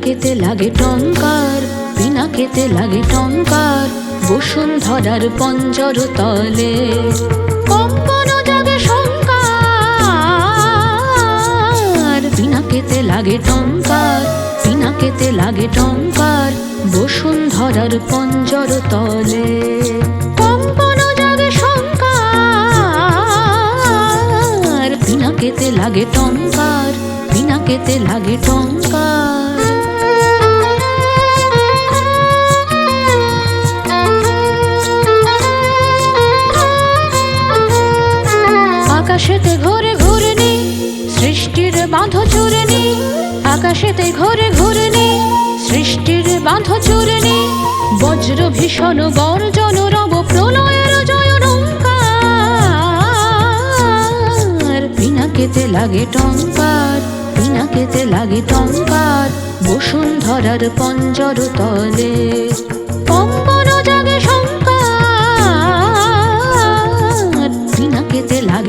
পিনাকেতে লাগে টঙ্কার পিনাকেতে লাগে টঙ্কার বসুন্ধরার পঞ্জর তলে। কম্পন জাগে শঙ্কার পিনাকেতে লাগে টঙ্কার পিনাকেতে লাগে টঙ্কার বসুন্ধরার পঞ্জর তলে। লাগে টঙ্কার পিনাকেতে লাগে টঙ্কার আকাশেতে ঘুরে নি সৃষ্টির বাঁধ চুরনি আকাশেতে ঘুরে নি সৃষ্টির বাঁধ চুরনি বজ্র ভীষণ গর্জন, রব প্রলয়ের জয় নঙ্কার পিনাকেতে লাগে টঙ্কার, পিনাকেতে লাগে টঙ্কার, বসুন্ধরার পঞ্জর তলে।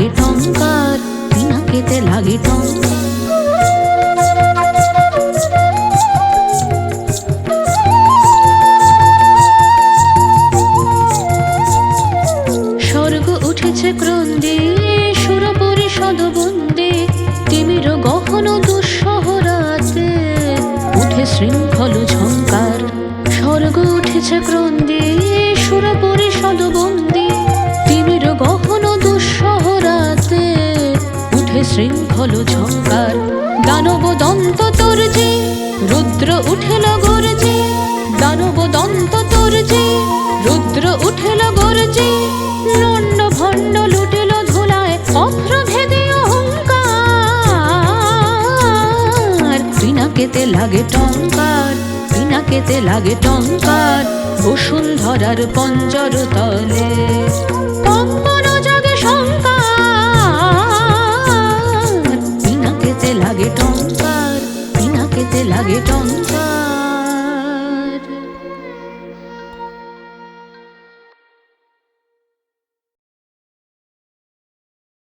লাগে টঙ্কার পিনাকেতে লাগে টঙ্কার। তিমির উঠে শৃঙ্খল ঝঙ্কার। স্বর্গ উঠেছে ক্রন্দে শৃঙ্খল ঝঙ্কার। দানব দন্ত তর্জে, রুদ্র উঠেল গর্জে। দানব দন্ত তর্জে, রুদ্র উঠেল গর্জে। লন্ড ভণ্ড লুটিল ধুলায় অভ্র ভেদে অহংকার। পিনাকেতে লাগে টঙ্কার, পিনাকেতে লাগে টঙ্কার। বসুন্ধরার পঞ্জর তলে। কম্পন लगे टंका